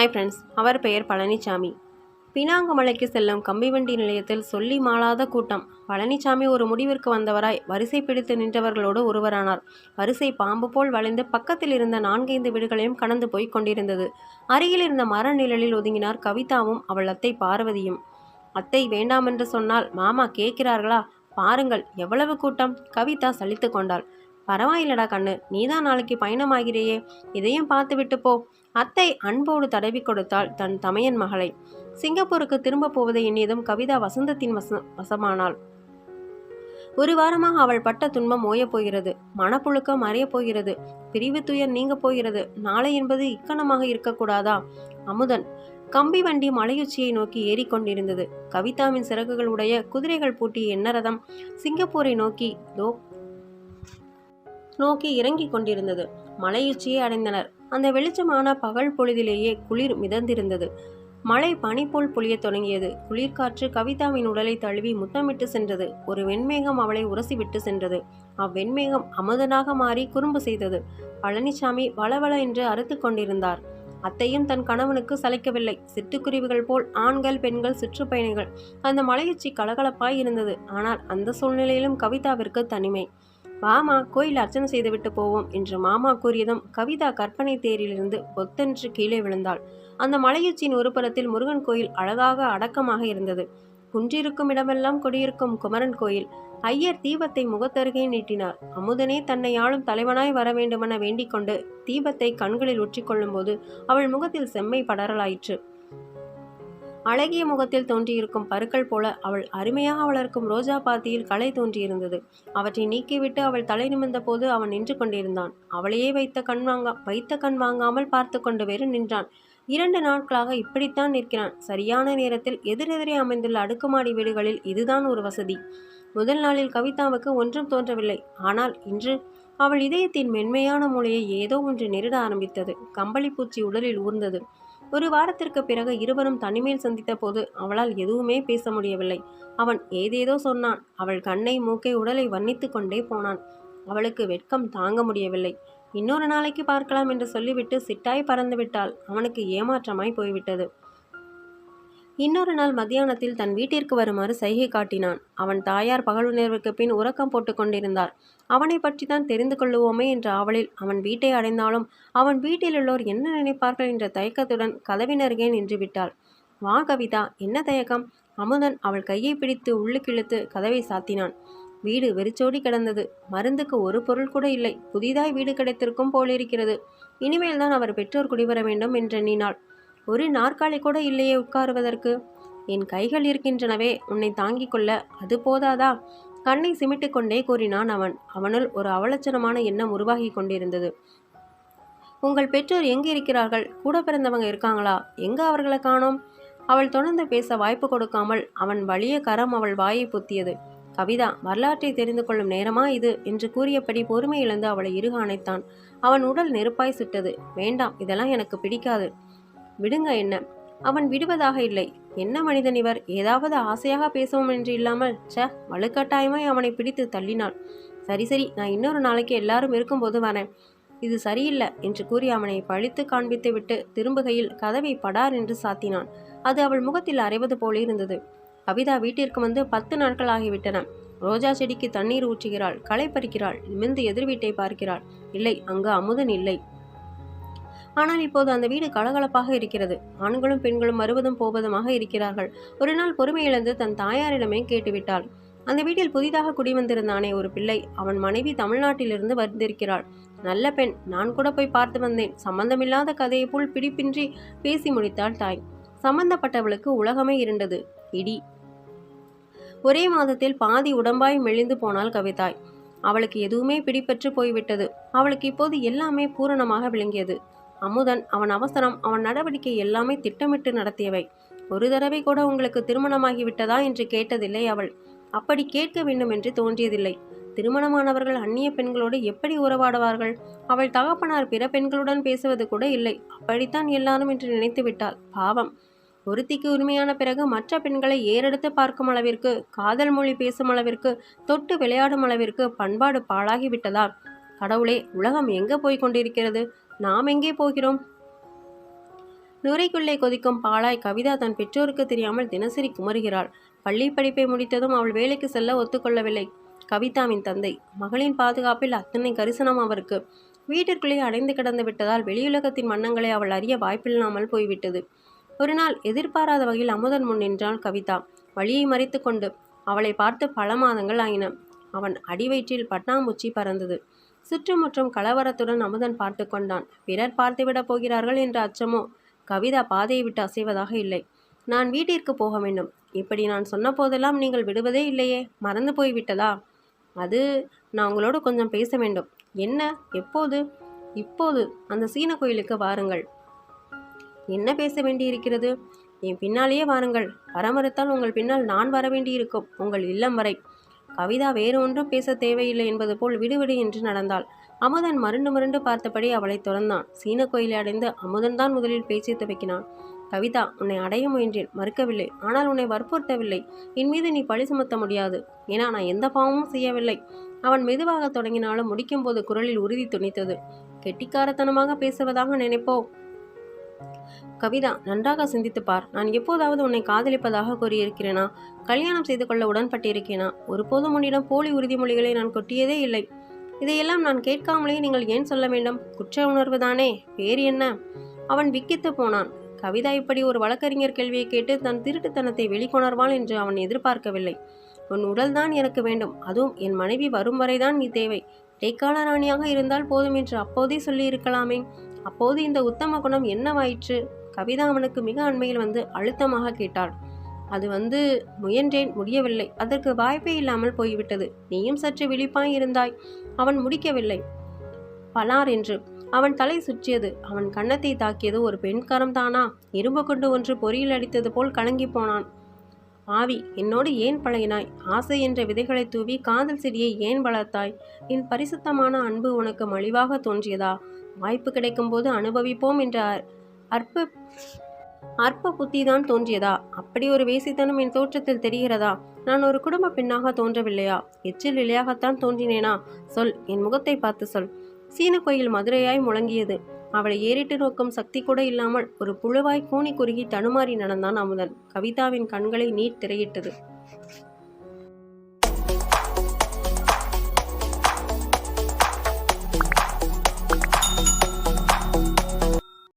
Hi friends அவர் பெயர் பழனிசாமி பினாங்குமலைக்கு செல்லும் கம்பிவண்டி நிலையத்தில் சொல்லி மாளாத கூட்டம். பழனிசாமி ஒரு முடிவிற்கு வந்தவராய் வரிசை பிடித்து நின்றவர்களோடு ஒருவரானார். வரிசை பாம்பு போல் வளைந்து பக்கத்தில் இருந்த நான்கைந்து வீடுகளையும் கடந்து போய் கொண்டிருந்தது. அருகில் இருந்த மர நிழலில் ஒதுங்கினார் கவிதாவும் அவள் அத்தை பார்வதியும். அத்தை வேண்டாமென்று சொன்னால் மாமா கேட்கிறார்களா? பாருங்கள் எவ்வளவு கூட்டம்? கவிதா சலித்து கொண்டாள். பரவாயில்லடா கண்ணு நீதான் நாளைக்கு பயணமாகிறேயே. இதையும் பார்த்துவிட்டு போ அத்தை அன்போடு தடவி கொடுத்தாள் தன் தமையன் மகளை. சிங்கப்பூருக்கு திரும்ப போவதை எண்ணியதும் கவிதா வசந்தத்தின் வச வசமானாள். ஒரு வாரமாக அவள் பட்ட துன்பம் ஓயப் போகிறது. மனப்புழுக்கம் மறையப் போகிறது. பிரிவு துயர் நீங்க போகிறது. நாளை என்பது இக்கணமாக இருக்கக்கூடாதா? அமுதன். கம்பி வண்டி மலையுச்சியை நோக்கி ஏறிக்கொண்டிருந்தது கவிதாவின் சிறகுகள் உடைய குதிரைகள் பூட்டிய எண்ணரதம் சிங்கப்பூரை நோக்கி தோ நோக்கி இறங்கிக் கொண்டிருந்தது. மலையுச்சியை அடைந்தனர். அந்த வெளிச்சமான பகல் பொழுதிலேயே குளிர் மிதந்திருந்தது. மழை பனி போல் பொழியத் தொடங்கியது. குளிர்காற்று கவிதாவின் உடலை தழுவி முத்தமிட்டு சென்றது. ஒரு வெண்மேகம் அவளை உரசிவிட்டு சென்றது. அவ்வெண்மேகம் அமுதனாக மாறி குறும்பு செய்தது. பழனிசாமி வளவள என்று அறுத்து கொண்டிருந்தார். அத்தையும் தன் கணவனுக்கு சளைக்கவில்லை. சிட்டுக்குருவிகள் போல் ஆண்கள் பெண்கள் சுற்றுப்பயணிகள். அந்த மலையுச்சி கலகலப்பாய் இருந்தது. ஆனால் அந்த சூழ்நிலையிலும் கவிதாவிற்கு தனிமை. வாமா கோயில் அர்ச்சனை செய்துவிட்டு போவோம் என்று மாமா கூறியதும் கவிதா கற்பனை தேரிலிருந்து பொத்தென்று கீழே விழுந்தாள். அந்த மலையுச்சியின் ஒரு புறத்தில் முருகன் கோயில் அழகாக அடக்கமாக இருந்தது. குன்றிருக்கும் இடமெல்லாம் கொடியிருக்கும் குமரன் கோயில். ஐயர் தீபத்தை முகத்தருகே நீட்டினார். அமுதனே தன்னை ஆளும் தலைவனாய் வர வேண்டுமென வேண்டிக் கொண்டு தீபத்தை கண்களில் ஒற்றிக்கொள்ளும் போது அவள் முகத்தில் செம்மை படரலாயிற்று. அழகிய முகத்தில் தோன்றியிருக்கும் பருக்கள் போல அவள் அருமையாக வளர்க்கும் ரோஜா பாத்தியில் களை தோன்றியிருந்தது. அவற்றை நீக்கிவிட்டு அவள் தலை நிமிர்ந்த போது அவன் நின்று கொண்டிருந்தான். அவளையே வைத்த கண் வாங்க வைத்த கண் வாங்காமல் பார்த்து கொண்டு வேறு நின்றான். இரண்டு நாட்களாக இப்படித்தான் நிற்கிறான். சரியான நேரத்தில் எதிரெதிரே அமைந்துள்ள அடுக்குமாடி வீடுகளில் இதுதான் ஒரு வசதி. முதல் நாளில் கவிதாவுக்கு ஒன்றும் தோன்றவில்லை. ஆனால் இன்று அவள் இதயத்தின் மென்மையான மூலையை ஏதோ ஒன்று நெருட ஆரம்பித்தது. கம்பளிப்பூச்சி உடலில் ஊர்ந்தது. ஒரு வாரத்திற்கு பிறகு இருவரும் தனிமையில் சந்தித்த போது அவளால் எதுவுமே பேச முடியவில்லை. அவன் ஏதேதோ சொன்னான். அவள் கண்ணை மூக்கை உடலை வர்ணித்து கொண்டே போனான். அவளுக்கு வெட்கம் தாங்க முடியவில்லை. இன்னொரு நாளைக்கு பார்க்கலாம் என்று சொல்லிவிட்டு சிட்டாய் பறந்துவிட்டாள் அவனுக்கு ஏமாற்றமாய் போய்விட்டது. இன்னொரு நாள் மத்தியானத்தில் தன் வீட்டிற்கு வருமாறு சைகை காட்டினான். அவன் தாயார் பகலுணர்வுக்கு பின் உறக்கம் போட்டு கொண்டிருந்தார் அவனை பற்றி தான் தெரிந்து கொள்ளுவோமே என்ற ஆவலில் அவன் வீட்டை அடைந்தாலும் அவன் வீட்டில் உள்ளோர் என்ன நினைப்பார்கள் என்ற தயக்கத்துடன் கதவினருகே நின்று விட்டாள்? வா கவிதா என்ன தயக்கம்? அமுதன் அவள் கையை பிடித்து உள்ளுக்கிழுத்து கதவை சாத்தினான். வீடு வெறிச்சோடி கிடந்தது. மருந்துக்கு ஒரு பொருள் கூட இல்லை. புதிதாய் வீடு கிடைத்திருக்கும் போலிருக்கிறது. இனிமேல் தான் அவர் பெற்றோர் குடிவர வேண்டும் என்றெண்ணினாள் ஒரு நாற்காலி கூட இல்லையே உட்காருவதற்கு. என் கைகள் இருக்கின்றனவே உன்னை தாங்கிக் கொள்ள அது போதாதா? கண்ணை சிமிட்டு கொண்டே கூறினான் அவன். அவனுள் ஒரு அவலட்சணமான எண்ணம் உருவாகி கொண்டிருந்தது. உங்கள் பெற்றோர் எங்கே இருக்கிறார்கள்? கூட பிறந்தவங்க இருக்காங்களா? எங்கே அவர்களை காணோம்? அவள் தொடர்ந்து பேச வாய்ப்பு கொடுக்காமல் அவன் வலிய கரம் அவள் வாயை புத்தியது. கவிதா வரலாற்றை தெரிந்து கொள்ளும் நேரமா இது? என்று கூறியபடி பொறுமை இழந்து அவளை இறுக அணைத்தான். அவன் உடல் நெருப்பாய் சுட்டது. வேண்டாம் இதெல்லாம் எனக்கு பிடிக்காது. விடுங்க என்ன. அவன் விடுவதாக இல்லை. என்ன மனிதன் இவர்? ஏதாவது ஆசையாக பேசவும் என்று இல்லாமல் ச வலுக்கட்டாயமாய் அவனை பிடித்து தள்ளினாள். சரி சரி நான் இன்னொரு நாளைக்கு எல்லாரும் இருக்கும்போது வரேன். இது சரியில்லை என்று கூறி அவனை பழித்து காண்பித்து விட்டு திரும்புகையில் கதவை படார் என்று சாத்தினான். அது அவள் முகத்தில் அரைவது போல இருந்தது. கவிதா வீட்டிற்கு வந்து பத்து நாட்கள் ஆகிவிட்டன. ரோஜா செடிக்கு தண்ணீர் ஊற்றுகிறாள் களை பறிக்கிறாள் நிமிர்ந்து எதிர் வீட்டை பார்க்கிறாள். இல்லை அங்கு அமுதன் இல்லை. ஆனால் இப்போது அந்த வீடு கலகலப்பாக இருக்கிறது. ஆண்களும் பெண்களும் வருவதும் போவதுமாக இருக்கிறார்கள். ஒரு நாள் பொறுமை இழந்து தன் தாயாரிடமே கேட்டுவிட்டாள். அந்த வீட்டில் புதிதாக குடிவந்திருந்தானே ஒரு பிள்ளை. அவன் மனைவி தமிழ்நாட்டிலிருந்து வந்திருக்கிறாள். நல்ல பெண். நான் கூட போய் பார்த்து வந்தேன். சம்பந்தமில்லாத கதையை போல் பிடிப்பின்றி பேசி முடித்தாள் தாய். சம்பந்தப்பட்டவளுக்கு உலகமே இருண்டது. இடி. ஒரே மாதத்தில் பாதி உடம்பாய் மெலிந்து போனாள் கவிதாய். அவளுக்கு எதுவுமே பிடிப்பற்று போய்விட்டது. அவளுக்கு இப்போது எல்லாமே பூரணமாக விளங்கியது. அமுதன் அவன் அவசரம் அவன் நடவடிக்கை எல்லாமே திட்டமிட்டு நடத்தியவை. ஒரு தடவை கூட உங்களுக்கு திருமணமாகி விட்டதா என்று கேட்டதில்லை அவள். அப்படி கேட்க வேண்டும் என்று தோன்றியதில்லை. திருமணமானவர்கள் அந்நிய பெண்களோடு எப்படி உறவாடுவார்கள்? அவள் தகப்பனார் பிற பெண்களுடன் பேசுவது கூட இல்லை. அப்படித்தான் எல்லாரும் என்று நினைத்து விட்டாள். பாவம். ஒருத்திக்கு உரிமையான பிறகு மற்ற பெண்களை ஏறெடுத்து பார்க்கும் அளவிற்கு காதல் மொழி பேசும் அளவிற்கு தொட்டு விளையாடும் அளவிற்கு பண்பாடு பாழாகி விட்டதா? கடவுளே உலகம் எங்கே போய் கொண்டிருக்கிறது? நாம் எங்கே போகிறோம்? நுரைக்குள்ளே கொதிக்கும் பாலாய் கவிதா தன் பெற்றோருக்கு தெரியாமல் தினசரி குமருகிறாள் பள்ளி படிப்பை முடித்ததும் அவள் வேலைக்கு செல்ல ஒத்துக்கொள்ளவில்லை. கவிதாவின் தந்தை மகளின் பாதுகாப்பில் அத்தனை கரிசனம் அவருக்கு. வீட்டிற்குள்ளே அடைந்து கிடந்து விட்டதால் வெளியுலகத்தின் வண்ணங்களை அவள் அறிய வாய்ப்பில்லாமல் போய்விட்டது. ஒரு நாள் எதிர்பாராத வகையில் அமுதன் முன் நின்றாள் கவிதா. வழியை மறைத்து கொண்டு அவளை பார்த்து பல மாதங்கள் ஆயின. அவன் அடிவயிற்றில் பட்டாம்பூச்சி பறந்தது. சுற்றுமுற்றும் கலவரத்துடன் அமுதன் பார்த்து கொண்டான். பிறர் பார்த்துவிடப் போகிறார்கள் என்ற அச்சமோ? கவிதா பாதையை விட்டு அசைவதாக இல்லை. நான் வீட்டிற்கு போக வேண்டும். இப்படி நான் சொன்ன போதெல்லாம் நீங்கள் விடுவதே இல்லையே. மறந்து போய்விட்டதா அது நான் உங்களோடு கொஞ்சம் பேச வேண்டும். என்ன? எப்போது? இப்போது. அந்த சீன கோயிலுக்கு வாருங்கள். என்ன பேச வேண்டியிருக்கிறது? என் பின்னாலேயே வாருங்கள். வர மறுத்தால் உங்கள் பின்னால் நான் வர வேண்டியிருக்கும். உங்கள் இல்லம் வரை. கவிதா வேறு ஒன்றும் பேச தேவையில்லை என்பது போல் விடுவிடு என்று நடந்தாள். அமுதன் மருண்டு மருண்டு பார்த்தபடி அவளை துறந்தான். சீன கோயிலை அடைந்து அமுதன் தான் முதலில் பேச்சை துவக்கினான். கவிதா உன்னை அடைய முயன்றேன். மறுக்கவில்லை. ஆனால் உன்னை வற்புறுத்தவில்லை. என் மீது நீ பழி சுமத்த முடியாது. ஏன்னா நான் எந்த பாவமும் செய்யவில்லை அவன் மெதுவாக தொடங்கினாலும் முடிக்கும்போது குரலில் உறுதி துணித்தது. கெட்டிக்காரத்தனமாக பேசுவதாக நினைப்போ கவிதா நன்றாக சிந்தித்துப் பார். நான் எப்போதாவது உன்னை காதலிப்பதாக கூறியிருக்கிறேனா? கல்யாணம் செய்து கொள்ள உடன்பட்டிருக்கேனா ஒருபோதும் உன்னிடம் போலி உறுதிமொழிகளை நான் கொட்டியதே இல்லை. இதையெல்லாம் நான் கேட்காமலே நீங்கள் ஏன் சொல்ல வேண்டும்? குற்ற உணர்வு தானே. வேறு என்ன? அவன் விக்கித்து போனான். கவிதா இப்படி ஒரு வழக்கறிஞர் கேள்வியை கேட்டு தன் திருட்டுத்தனத்தை வெளிக்கொணர்வாள் என்று அவன் எதிர்பார்க்கவில்லை. உன் உடல்தான் எனக்கு வேண்டும். அதுவும் என் மனைவி வரும் வரைதான் நீ தேவை. இடைக்கால ராணியாக இருந்தால் போதும் என்று அப்போதே சொல்லியிருக்கலாமே. அப்போது இந்த உத்தம குணம் என்னவாயிற்று? கவிதா அவனுக்கு மிக அண்மையில் வந்து அழுத்தமாக கேட்டாள். அது வந்து முயன்றேன் முடியவில்லை. அதற்கு வாய்ப்பே இல்லாமல் போய்விட்டது. நீயும் சற்று விழிப்பாய் இருந்தாய். அவன் முடிக்கவில்லை. பலார் என்று. அவன் தலை சுற்றியது. அவன் கன்னத்தை தாக்கியது ஒரு பெண்கரம் தானா? இரும்பு கொண்டு ஒன்று பொறியில் அடித்தது போல் கலங்கி போனான். ஆவி என்னோடு ஏன் பழகினாய்? ஆசை என்ற விதைகளை தூவி காதல் செடியை ஏன் வளர்த்தாய்? என் பரிசுத்தமான அன்பு உனக்கு மலிவாக தோன்றியதா? வாய்ப்பு கிடைக்கும்போது அனுபவிப்போம் என்ற அற்ப அற்ப புத்தி தான் தோன்றியதா? அப்படி ஒரு வேசித்தனம் என் தோற்றத்தில் தெரிகிறதா? நான் ஒரு குடும்ப பெண்ணாக தோன்றவில்லையா? எச்சில் இலையாகத்தான் தோன்றினேனா? சொல் என் முகத்தை பார்த்து சொல். சீன கோயில் மதுரையாய் முழங்கியது. அவளை ஏறிட்டு நோக்கும் சக்தி கூட இல்லாமல் ஒரு புழுவாய் கூனி குறுகி தடுமாறி நடந்தான் அமுதன். கவிதாவின் கண்களை நீர் திரையிட்டது.